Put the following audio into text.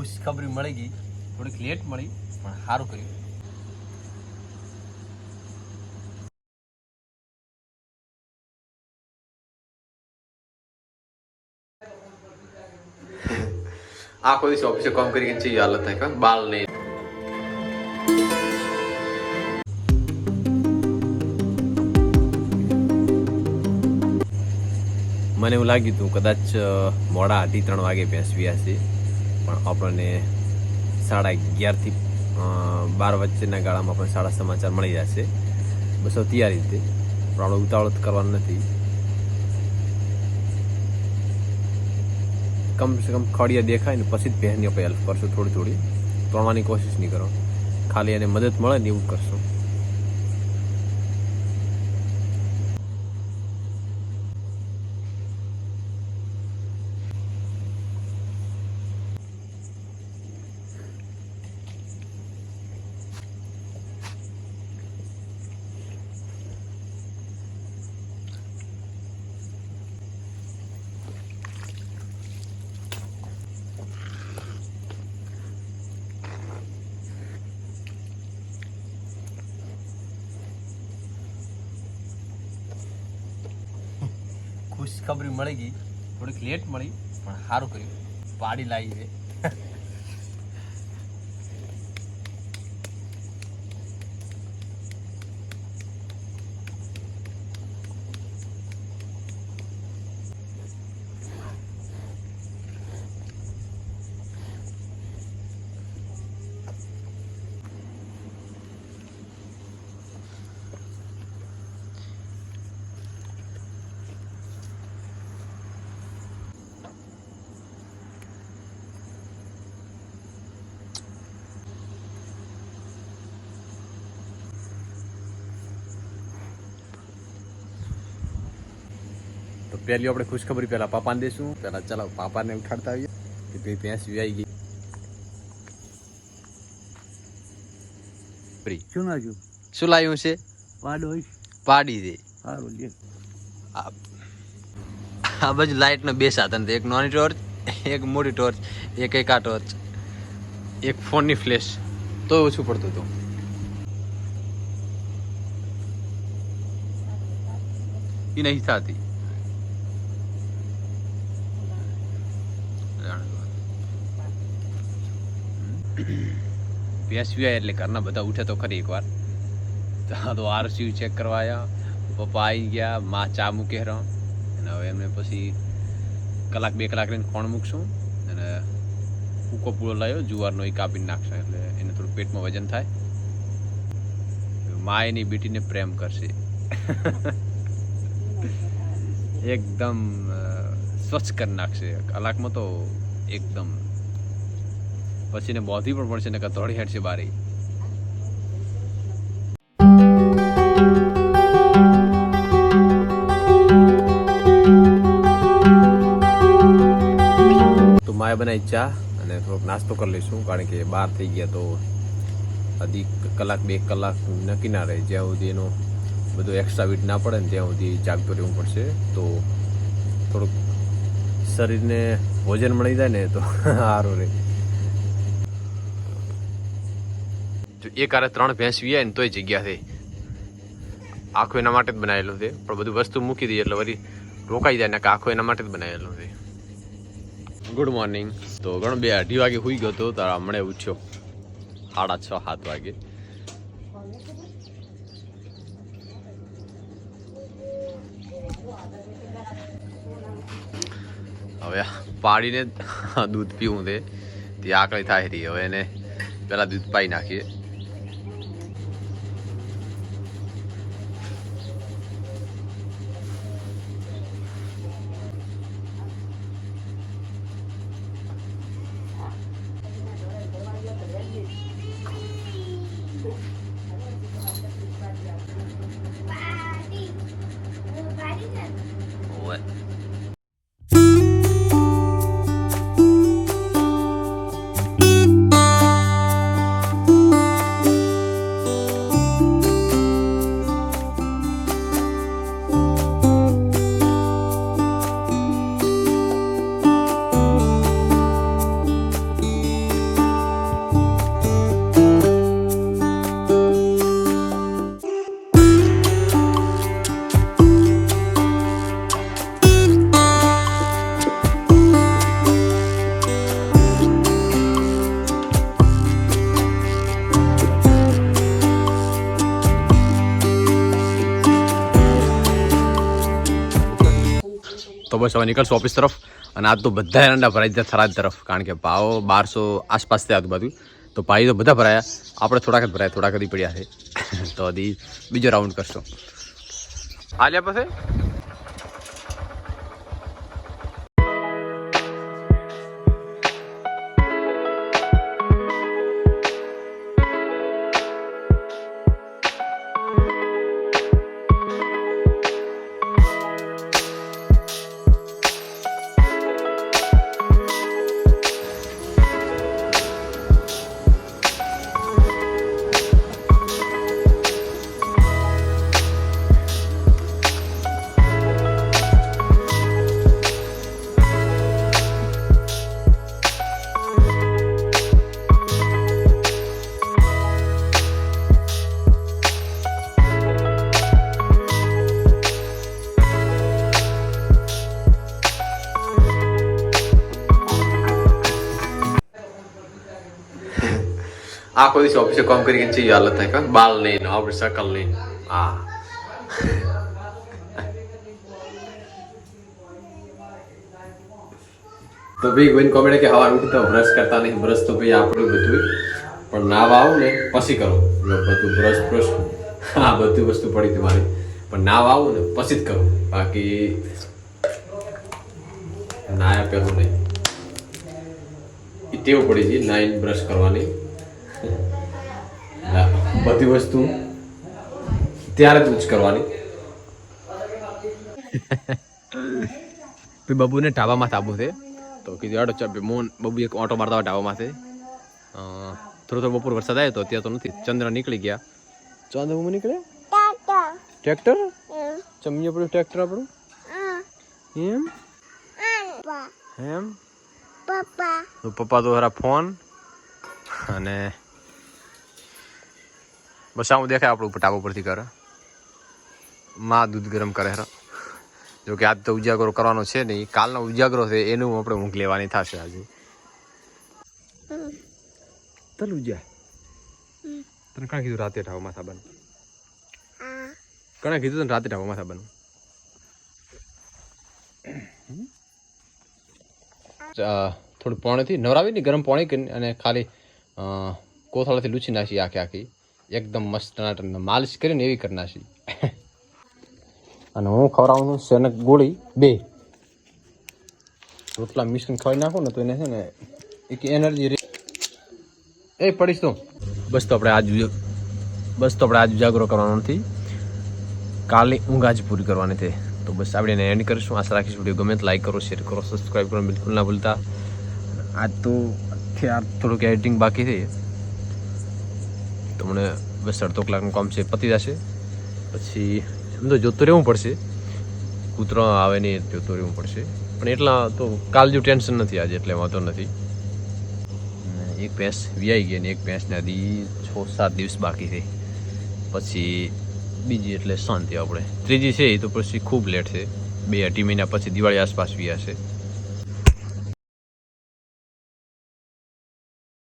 ખુશખબરી મળી ગઈ. થોડીક લેટ મળી પણ સારું કર્યું. આખો દિવસ ઓફિસે કામ કરી છે હાલત થાય કે બાલ નહીં મને એવું લાગ્યું હતું કદાચ મોડા અઢી ત્રણ વાગે બેસવી છે પણ આપણને સાડા અગિયારથી બાર વચ્ચેના ગાળામાં પણ સારા સમાચાર મળી જશે. બસ તૈયાર રીતે. પણ આપણે ઉતાવળ કરવાનું નથી. કમ સે કમ ખડિયા દેખાય ને પછી જ બહેનની આપણે હેલ્પ કરશું થોડી થોડી. તોડવાની કોશિશ નહીં કરો. ખાલી એને મદદ મળે ને એવું કરશું. ખુશખબરી મળી ગઈ. થોડીક લેટ મળી પણ સારું કર્યું. પાડી લાવી છે. પહેલી આપણે ખુશખબરી પહેલા પાપાને દેશું. પહેલા ચાલો પાપાને ઉઠાડતા આવીએ. કે ભાઈ ભેંસ વ્યાઈ ગઈ. શું શું લાવ્યું છે? પાડ હોય પાડી દે. સારું લે. આ બાજુ લાઇટનો બે સાધન છે. એક નાની ટોર્ચ એક મોટી ટોર્ચ એક એકા ટોર્ચ એક ફોનની ફ્લેશ તો ઓછું પડતું હતું. એ નહીં થતી. ભેંસ વ્યાય એટલે ઘરના બધા ઉઠે તો ખરી એકવાર. ત્યાં તો આરસી ચેક કરવા આવ્યા પપ્પા આવી ગયા, માં ચા મૂકે રહો. અને હવે એમને પછી કલાક બે કલાક રહીને ખોણ મૂકશું. અને કૂકો પૂળો લાવ્યો જુવારનો એ કાપીને નાખશે. એટલે એને થોડું પેટમાં વજન થાય. મા એની બેટીને પ્રેમ કરશે. એકદમ સ્વચ્છ કરી નાખશે. કલાકમાં તો એકદમ પછી ને બોધી પણ પડશે ને કે તોડી હેડશે બારી. તો માએ બનાવી ચા અને થોડોક નાસ્તો કરી લઈશું, કારણ કે બહાર થઈ ગયા તો અધિક કલાક, બે કલાક નક્કી ના રહે. જ્યાં સુધી એનો બધું એક્સ્ટ્રા વીટ ના પડે ને ત્યાં સુધી જાગતો રહેવું પડશે. તો થોડુંક શરીરને ભોજન મળી જાય ને તો સારું રહે. જો એક આરે ત્રણ ભેંસ વીએ ને તોય જગ્યા થઈ આખું એના માટે જ બનાવેલું છે. પણ બધું વસ્તુ મૂકી દઈએ એટલે વળી રોકાઈ જાય ને કે આખું એના માટે જ બનાવેલું છે. ગુડ મોર્નિંગ તો ઘણો બે અઢી વાગે સુઈ ગયો હતો, તો હમણાં ઉઠ્યો. સાડા છ, સાત વાગે. હવે પાડીને દૂધ પીવું તે આકળી થાય રહી. હવે એને પહેલાં દૂધ પાઈ નાખીએ. તો બસ હવે નીકળશું ઓફિસ તરફ. અને આજ તો બધા એરંડા ભરાઈ ગયા થરાદ તરફ. કારણ કે ભાવ બારસો આસપાસ થયા આજુબાજુ તો ભાઈ તો બધા ભરાયા. આપણે થોડાક જ ભરાયા. થોડાક જ પડ્યા છે. તો હજી બીજો રાઉન્ડ કરશો. હાલ્યા પછી? આખો દિવસ ઓફિસે કામ કરીને ચી હાલત થાય, કા? બાલ નહીં આપણે શકલ નહીં હા તો ભાઈ બેન કોમેન્ટ કે હવા તો બ્રશ કરતા નહીં બ્રશ તો ભાઈ આપણું બધું પણ નાવા આવું ને, પછી કરો. બધું બ્રશ બ્રશ હા બધું વસ્તુ પડી તમારી પણ નાવા આવું ને, પછી જ કરું. બાકી નાયા પહેલું નહીં. ટેવ પડી છે નાઈન બ્રશ કરવાની. ના, બધી વસ્તુ ત્યારે જ કરવાની. પછી બબુને ઢાબામાં તાબુ છે. તો કીધું આડો ચાલ મોન બબુ એક ઓટો મારતા હોય ઢાબામાંથી થોડો થોડો બપોર વરસાદ આવ્યો તો અત્યારે તો નથી. ચંદ્ર નીકળી ગયા. ચંદ્ર બબુ નીકળે? ટ્રેક્ટર. ચમીએ પડ્યું ટ્રેક્ટર આપણું? એમ? એમ? તો પપ્પા તો હરા ફોન. અને બસ આવું દેખાય આપણું ટાબો પરથી કરે. માં દૂધ ગરમ કરે હર જો કે આજ તો ઉજાગરો કરવાનો છે નહીં. કાલનો ઉજાગરો છે એનું આપણે ઊંઘ લેવાની થશે આજે. તલ ઉજા. તને કાં કીધું રાતે ઢાબા માથા બન? કણે કીધું તને રાતે ઢાબા માથા બન? થોડું પાણીથી નવરાવી ને ગરમ પાણી કરીને અને ખાલી કોથળાથી લૂછી નાખી આખી આખી. એકદમ મસ્ત ટનાટન માલિશ કરીને એવી કરી નાખી. અને હું ખવડાવું છું ગોળી, બે. રોટલા મિશ્રણ ખવાઈ નાખો ને તો એને છે ને એક એનર્જી એ પડીશ તો. બસ તો આપણે આજ બસ તો આપણે આજ ઉજાગરો કરવાનો નથી. કાલે ઊંઘ આજ પૂરી કરવાની છે. તો બસ આપણે એને એન્ડ કરીશું. આશા રાખીશ વીડિયો ગમે તો લાઈક કરો શેર કરો સબસ્ક્રાઈબ કરો, બિલકુલ ના ભૂલતા. આજ તો આ થોડુંક એડિટિંગ બાકી છે. તો મને બસ અડધો કલાકનું કામ છે, પતી જશે. પછી એમ તો જોતું રહેવું પડશે. કૂતરો આવે નહીં જોતું રહેવું પડશે. પણ એટલા તો કાલ જેવું ટેન્શન નથી આજે, એટલે વાંધો નથી. એક ભેંસ વ્યાઈ ગઈ ને એક ભેંસને હજી છ, સાત દિવસ બાકી છે. પછી બીજી એટલે શાંતિ આપણે. ત્રીજી છે એ તો પછી ખૂબ લેટ છે. બે અઢી મહિના પછી દિવાળી આસપાસ વ્યા છે.